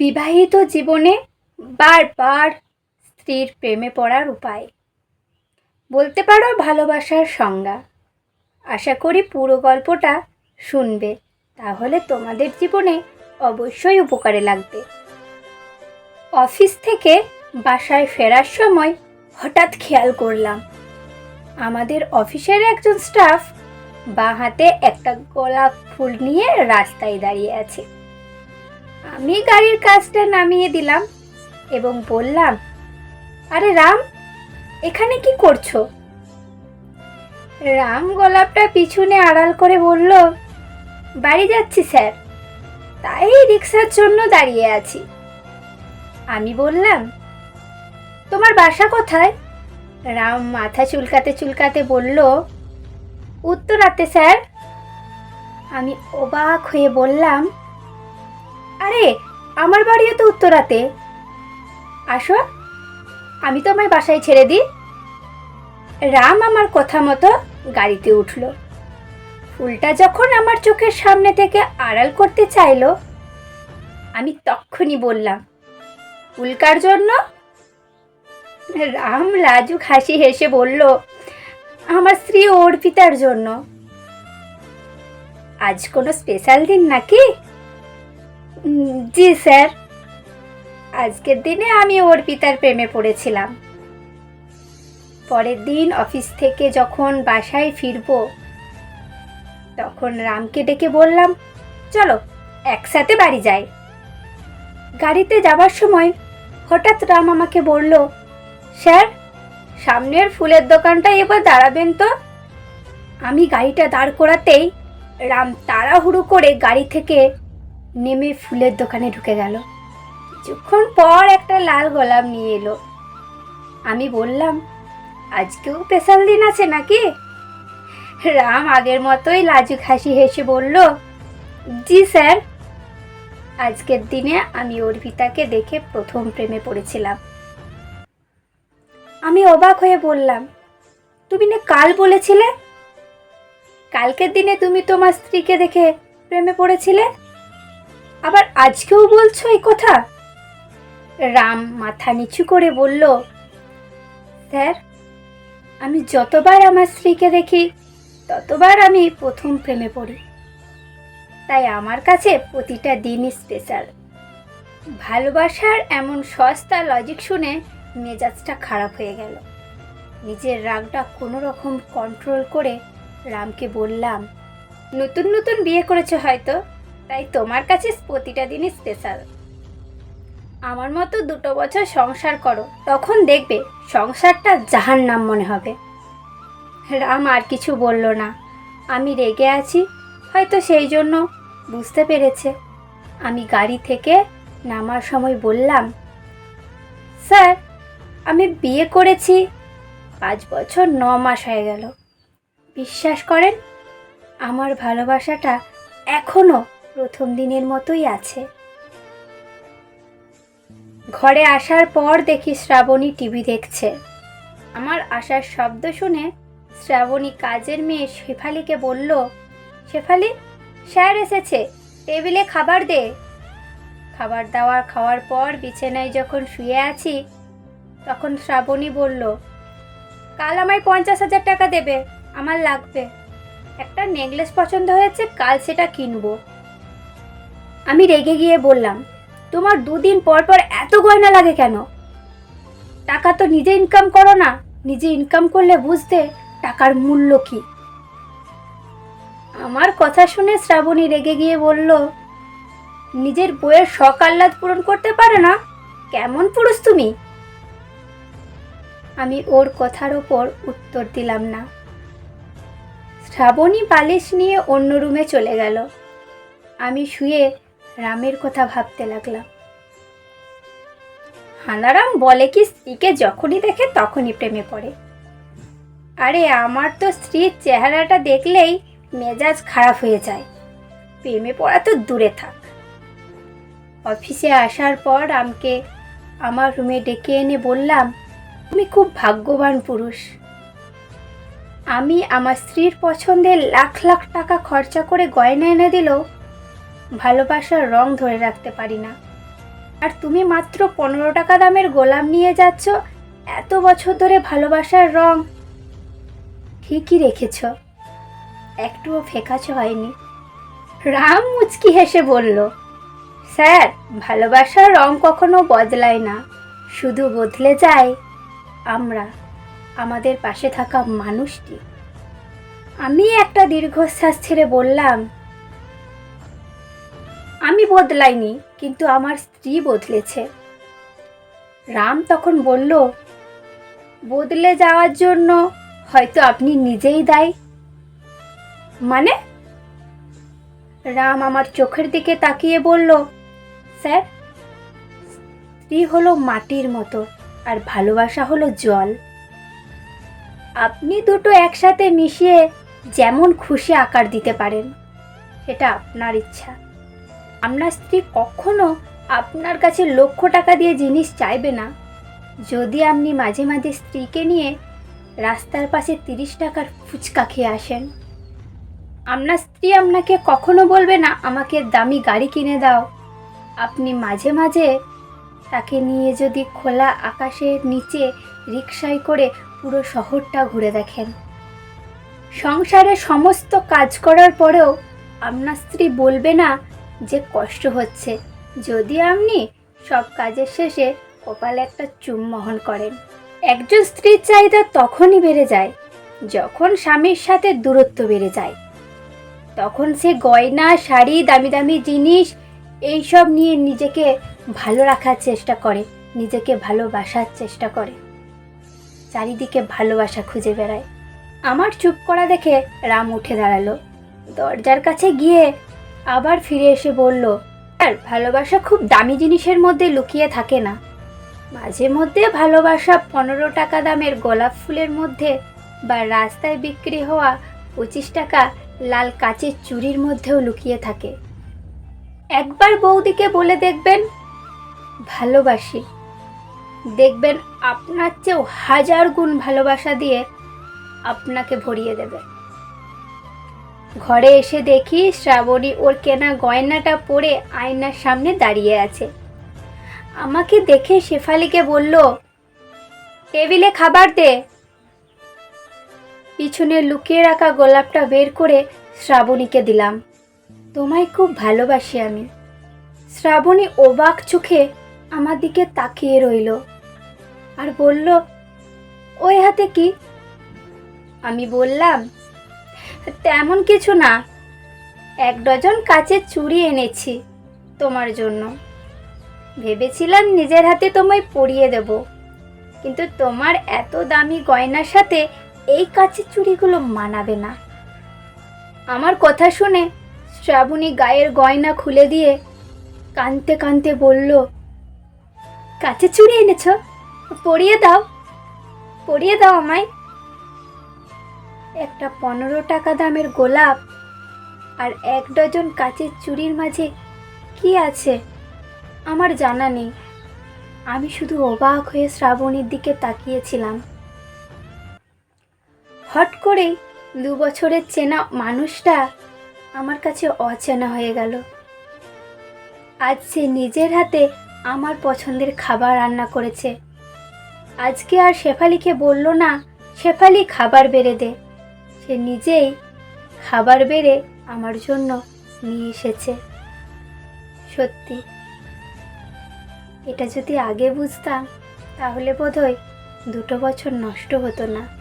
বিবাহিত জীবনে বারবার স্ত্রীর প্রেমে পড়ার উপায়। বলতে পারো ভালোবাসার সংজ্ঞা। আশা করি পুরো গল্পটা শুনবে। তাহলে তোমাদের জীবনে অবশ্যই উপকারে লাগবে। অফিস থেকে বাসায় ফেরার সময় হঠাৎ খেয়াল করলাম। আমাদের অফিসের একজন স্টাফ বাঁ হাতে একটা গোলাপ ফুল নিয়ে রাস্তায় দাঁড়িয়ে আছে। আমি গাড়ির কাজটা নামিয়ে দিলাম এবং বললাম, আরে রাম, এখানে কি করছ? রাম গোলাপটা পিছনে আড়াল করে বলল, বাড়ি যাচ্ছি স্যার, তাই রিক্সার জন্য দাঁড়িয়ে আছি। আমি বললাম, তোমার বাসা কোথায়? রাম মাথা চুলকাতে চুলকাতে বলল, উত্তরাতে স্যার। আমি অবাক হয়ে বললাম আরে, আমার বাড়িও তো উত্তরাতে। আসো, আমি তোমায় বাসায় ছেড়ে দিই। রাম আমার কথা মতো গাড়িতে উঠল। ফুলটা যখন আমার চোখের সামনে থেকে আড়াল করতে চাইলো, আমি তক্ষুনি বললাম, উল্কার জন্য? রাম লাজু হাসি হেসে বলল, আমার স্ত্রী অর্পিতার জন্য। আজ কোনো স্পেশাল দিন নাকি? জি, স্যার। আজকের দিনে আমি অর্পিতার প্রেমে পড়েছিলাম। পরের দিন অফিস থেকে যখন বাসায় ফিরবো, তখন রামকে ডেকে বললাম, চলো, একসাথে বাড়ি যাই। গাড়িতে যাবার সময় হঠাৎ রাম আমাকে বলল, স্যার, সামনের ফুলের দোকানটা এবার দাঁড়াবেন তো? আমি গাড়িটা দাঁড় করাতেই রাম তাড়াহুড়ো করে গাড়ি থেকে নেমে ফুলের দোকানে ঢুকে গেল। কিছুক্ষণ পর একটা লাল গোলাপ নিয়ে এলো। আমি বললাম, আজকেও স্পেশাল দিন আছে নাকি? রাম আগের মতোই লাজুক হাসি হেসে বলল, জি স্যার। আজকের দিনে আমি অর্পিতাকে দেখে প্রথম প্রেমে পড়েছিলাম। আমি অবাক হয়ে বললাম, তুমি না কাল বলেছিলে? কালকের দিনে তুমি তোমার স্ত্রীকে দেখে প্রেমে পড়েছিলে? আবার আজকেও বলছো এই কথা? রাম মাথা নিচু করে বলল, স্যার, আমি যতবার আমার স্ত্রীকে দেখি, ততবার আমি প্রথম প্রেমে পড়ি। তাই আমার কাছে প্রতিটা দিনই স্পেশাল ভালোবাসার এমন সস্তা লজিক শুনে মেজাজটা খারাপ হয়ে গেল। নিজের রাগটা কোনো রকম কন্ট্রোল করে রামকে বললাম, নতুন নতুন বিয়ে করেছ হয়তো? তাই তোমার কাছে প্রতিটা দিনই স্পেশাল আমার মতো দুটো বছর সংসার করো, তখন দেখবে সংসারটা জাহার নাম মনে হবে। রাম আর কিছু বলল না। আমি রেগে আছি, হয়তো সেই জন্য বুঝতে পেরেছে। আমি গাড়ি থেকে নামার সময় বললাম, স্যার, আমি বিয়ে করেছি। পাঁচ বছর ন মাস হয়ে গেল। বিশ্বাস করেন, আমার ভালোবাসাটা এখনও প্রথম দিনের মতোই আছে। ঘরে আসার পর দেখি শ্রাবণী টিভি দেখছে। আমার আসার শব্দ শুনে শ্রাবণী কাজের মেয়ে শেফালিকে বলল, শেফালি, স্যার এসেছে, টেবিলে খাবার দে। খাবার দাওয়ার খাওয়ার পর বিছানায় যখন শুয়ে আছি, তখন শ্রাবণী বলল, কাল আমায় পঞ্চাশ হাজার টাকা দেবে, আমার লাগবে। একটা নেকলেস পছন্দ হয়েছে, কাল সেটা কিনবো। আমি রেগে গিয়ে বললাম, তোমার দুদিন পর পর এত গয়না লাগে কেন? টাকা তো নিজে ইনকাম করো না, নিজে ইনকাম করলে বুঝতে টাকার মূল্য কি? আমার কথা শুনে শ্রাবণী রেগে গিয়ে বলল, নিজের বইয়ের শখ আহ্লাদ পূরণ করতে পারে না? কেমন পুরুষ তুমি? আমি ওর কথার ওপর উত্তর দিলাম না। শ্রাবণী বালিশ নিয়ে অন্য রুমে চলে গেল। আমি শুয়ে রামের কথা ভাবতে লাগলাম। হানারাম বলে কি স্ত্রীকে যখনই দেখে তখনই প্রেমে পড়ে। আরে, আমার তো স্ত্রীর চেহারাটা দেখলেই মেজাজ খারাপ হয়ে যায়। প্রেমে পড়া তো দূরে থাক। অফিসে আসার পর রামকে আমার রুমে ডেকে এনে বললাম, তুমি খুব ভাগ্যবান পুরুষ। আমি আমার স্ত্রীর পছন্দের লাখ লাখ টাকা খরচা করে গয়না এনে দিলেও ভালোবাসার রং ধরে রাখতে পারি না। আর তুমি মাত্র পনেরো টাকা দামের গোলাম নিয়ে যাচ্ছ, এত বছর ধরে ভালোবাসার রং। ঠিকই রেখেছ। একটুও ফেকাচ হয়নি। রাম মুচকি হেসে বলল, স্যার, ভালোবাসার রং কখনো বদলায় না। শুধু বদলে যায় আমরা, আমাদের পাশে থাকা মানুষটি। আমি একটা দীর্ঘশ্বাস ছেড়ে বললাম আমি বদলাইনি, কিন্তু আমার স্ত্রী বদলেছে। রাম তখন বলল, বদলে যাওয়ার জন্য হয়তো আপনি নিজেই দায়ী। মানে? রাম আমার চোখের দিকে তাকিয়ে বলল, স্যার, স্ত্রী হলো মাটির মতো আর ভালোবাসা হলো জল। আপনি দুটো একসাথে মিশিয়ে যেমন খুশি আকার দিতে পারেন, সেটা আপনার ইচ্ছা। আপনার স্ত্রী কখনো আপনার কাছে লক্ষ টাকা দিয়ে জিনিস চাইবে না? যদি আপনি মাঝে মাঝে স্ত্রীকে নিয়ে রাস্তার পাশে তিরিশ টাকার ফুচকা খেয়ে আসেন, আপনার স্ত্রী আপনাকে কখনো বলবে, না, আমাকে দামি গাড়ি কিনে দাও। আপনি মাঝে মাঝে তাকে নিয়ে যদি খোলা আকাশের নিচে রিক্সায় করে পুরো শহরটা ঘুরে দেখেন। সংসারে সমস্ত কাজ করার পরেও আপনার স্ত্রী বলবে, না যে কষ্ট হচ্ছে। যদি আপনি সব কাজের শেষে কপালে একটা চুম্বহন করেন, একজন স্ত্রীর চাহিদা তখনই বেড়ে যায়, যখন স্বামীর সাথে দূরত্ব বেড়ে যায়। তখন সে গয়না, শাড়ি, দামি দামি জিনিস এইসব নিয়ে নিজেকে ভালো রাখার চেষ্টা করে, নিজেকে ভালোবাসার চেষ্টা করে। চারিদিকে ভালোবাসা খুঁজে বেড়ায়। আমার চুপ করা দেখে রাম উঠে দাঁড়াল। দরজার কাছে গিয়ে আবার ফিরে এসে বলল আর ভালোবাসা খুব দামি জিনিসের মধ্যে লুকিয়ে থাকে না। মাঝে মধ্যে ভালোবাসা পনেরো টাকা দামের গোলাপ ফুলের মধ্যে বা রাস্তায় বিক্রি হওয়া পঁচিশ টাকা লাল কাচের চুড়ির মধ্যেও লুকিয়ে থাকে। একবার বৌদিকে বলে দেখবেন, ভালোবাসি। দেখবেন আপনার চেয়েও হাজার গুণ ভালোবাসা দিয়ে আপনাকে ভরিয়ে দেবে। ঘরে এসে দেখি শ্রাবণী ওর কেনা গয়নাটা পরে আয়নার সামনে দাঁড়িয়ে আছে। আমাকে দেখে শেফালিকে বলল, টেবিলে খাবার দে। পিছনে লুকিয়ে রাখা গোলাপটা বের করে শ্রাবণীকে দিলাম। তোমায় খুব ভালোবাসি আমি। শ্রাবণী অবাক চোখে আমার দিকে তাকিয়ে রইল আর বলল, ওই হাতে কি? আমি বললাম তেমন কিছু না। এক ডজন কাচের চুড়ি এনেছি তোমার জন্য। ভেবেছিলাম নিজের হাতে তোমায় পরিয়ে দেব। কিন্তু তোমার এত দামি গয়নার সাথে এই কাচের চুড়িগুলো মানাবে না। আমার কথা শুনে শ্রাবণী গায়ের গয়না খুলে দিয়ে কানতে কানতে বলল, কাচের চুড়ি এনেছ? পরিয়ে দাও। পরিয়ে দাও আমায়। একটা পনেরো টাকা দামের গোলাপ আর এক ডজন কাচের চুড়ির মাঝে কি আছে? আমার জানা নেই। আমি শুধু অবাক হয়ে শ্রাবণীর দিকে তাকিয়েছিলাম। হট করেই দু বছরের চেনা মানুষটা আমার কাছে অচেনা হয়ে গেল। আজ সে নিজের হাতে আমার পছন্দের খাবার রান্না করেছে। আজকে আর শেফালিকে বলল না, শেফালি, খাবার বেড়ে দে। সে নিজেই খাবার বেড়ে আমার জন্য নিয়ে এসেছে। সত্যি। এটা যদি আগে বুঝতাম, তাহলে বোধহয় দুটো বছর নষ্ট হতো না।